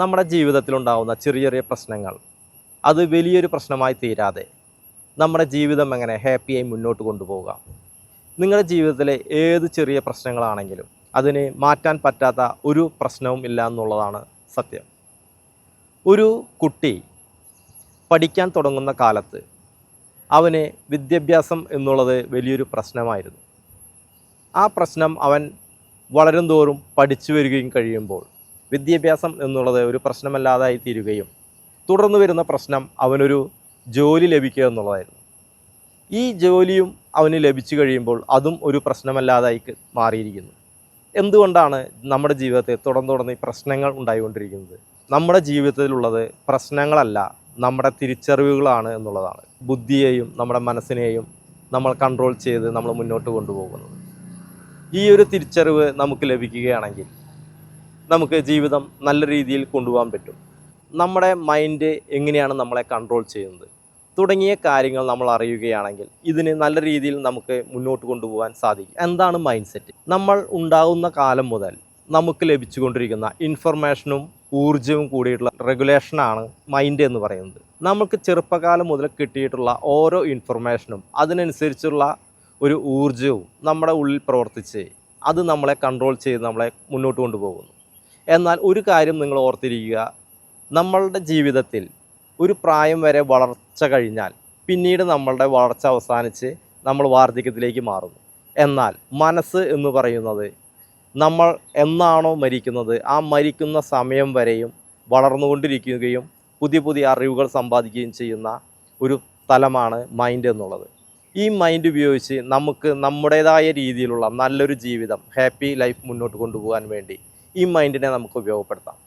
നമ്മുടെ ജീവിതത്തിലുണ്ടാകുന്ന ചെറിയ ചെറിയ പ്രശ്നങ്ങൾ. അത് വലിയൊരു പ്രശ്നമായി തീരാതെ നമ്മുടെ ജീവിതം എങ്ങനെ ഹാപ്പിയായി മുന്നോട്ട് കൊണ്ടുപോകാം. നിങ്ങളുടെ ജീവിതത്തിലെ ഏത് ചെറിയ പ്രശ്നങ്ങളാണെങ്കിലും അതിന് മാറ്റാൻ പറ്റാത്ത ഒരു പ്രശ്നവും ഇല്ല എന്നുള്ളതാണ് സത്യം. ഒരു കുട്ടി പഠിക്കാൻ തുടങ്ങുന്ന കാലത്ത് അവന് വിദ്യാഭ്യാസം എന്നുള്ളത് വലിയൊരു പ്രശ്നമായിരുന്നു. ആ പ്രശ്നം അവൻ വളരും തോറും പഠിച്ചു വരികയും കഴിയുമ്പോൾ വിദ്യാഭ്യാസം എന്നുള്ളത് ഒരു പ്രശ്നമല്ലാതായി തീരുകയും തുടർന്ന് വരുന്ന പ്രശ്നം അവനൊരു ജോലി ലഭിക്കുക എന്നുള്ളതായിരുന്നു. ഈ ജോലിയും അവന് ലഭിച്ചു കഴിയുമ്പോൾ അതും ഒരു പ്രശ്നമല്ലാതായി മാറിയിരിക്കുന്നു. എന്തുകൊണ്ടാണ് നമ്മുടെ ജീവിതത്തിൽ തുടർന്ന് തുടർന്ന് പ്രശ്നങ്ങൾ ഉണ്ടായിക്കൊണ്ടിരിക്കുന്നത്? നമ്മുടെ ജീവിതത്തിലുള്ളത് പ്രശ്നങ്ങളല്ല നമ്മുടെ തിരിച്ചറിവുകളാണ് എന്നുള്ളതാണ്. ബുദ്ധിയെയും നമ്മുടെ മനസ്സിനെയും നമ്മൾ കൺട്രോൾ ചെയ്ത് നമ്മൾ മുന്നോട്ട് കൊണ്ടുപോകുന്നത്. ഈ ഒരു തിരിച്ചറിവ് നമുക്ക് ലഭിക്കുകയാണെങ്കിൽ നമുക്ക് ജീവിതം നല്ല രീതിയിൽ കൊണ്ടുപോകാൻ പറ്റും. നമ്മുടെ മൈൻഡ് എങ്ങനെയാണ് നമ്മളെ കൺട്രോൾ ചെയ്യുന്നത്? തുടങ്ങിയ കാര്യങ്ങൾ നമ്മൾ അറിയുകയാണെങ്കിൽ ഇതിന് നല്ല രീതിയിൽ നമുക്ക് മുന്നോട്ട് കൊണ്ടുപോകാൻ സാധിക്കും. എന്താണ് മൈൻഡ് സെറ്റ് നമ്മൾ ഉണ്ടാകുന്ന കാലം മുതൽ നമുക്ക് ലഭിച്ചുകൊണ്ടിരിക്കുന്ന ഇൻഫർമേഷനും ഊർജവും കൂടിയിട്ടുള്ള റെഗുലേഷനാണ് മൈൻഡ് എന്ന് പറയുന്നത്. നമുക്ക് ചെറുപ്പകാലം മുതൽ കിട്ടിയിട്ടുള്ള ഓരോ ഇൻഫർമേഷനും അതിനനുസരിച്ചുള്ള ഒരു ഊർജവും നമ്മുടെ ഉള്ളിൽ പ്രവർത്തിച്ച് അത് നമ്മളെ കൺട്രോൾ ചെയ്ത് നമ്മളെ മുന്നോട്ട് കൊണ്ടുപോകുന്നു. എന്നാൽ ഒരു കാര്യം നിങ്ങൾ ഓർത്തിരിക്കുക. നമ്മളുടെ ജീവിതത്തിൽ ഒരു പ്രായം വരെ വളർച്ച കഴിഞ്ഞാൽ പിന്നീട് നമ്മളുടെ വളർച്ച അവസാനിച്ച് നമ്മൾ വാർദ്ധക്യത്തിലേക്ക് മാറുന്നു. എന്നാൽ മനസ്സ് എന്ന് പറയുന്നത് നമ്മൾ എന്നാണോ മരിക്കുന്നത് ആ മരിക്കുന്ന സമയം വരെയും വളർന്നുകൊണ്ടിരിക്കുകയും പുതിയ പുതിയ അറിവുകൾ സമ്പാദിക്കുകയും ചെയ്യുന്ന ഒരു തലമാണ് മൈൻഡ് എന്നുള്ളത്. ഈ മൈൻഡ് ഉപയോഗിച്ച് നമുക്ക് നമ്മുടേതായ രീതിയിലുള്ള നല്ലൊരു ജീവിതം ഹാപ്പി ലൈഫ് മുന്നോട്ട് കൊണ്ടുപോകാൻ വേണ്ടി ഈ മൈൻഡിനെ നമുക്ക് ഉപയോഗപ്പെടുത്താം.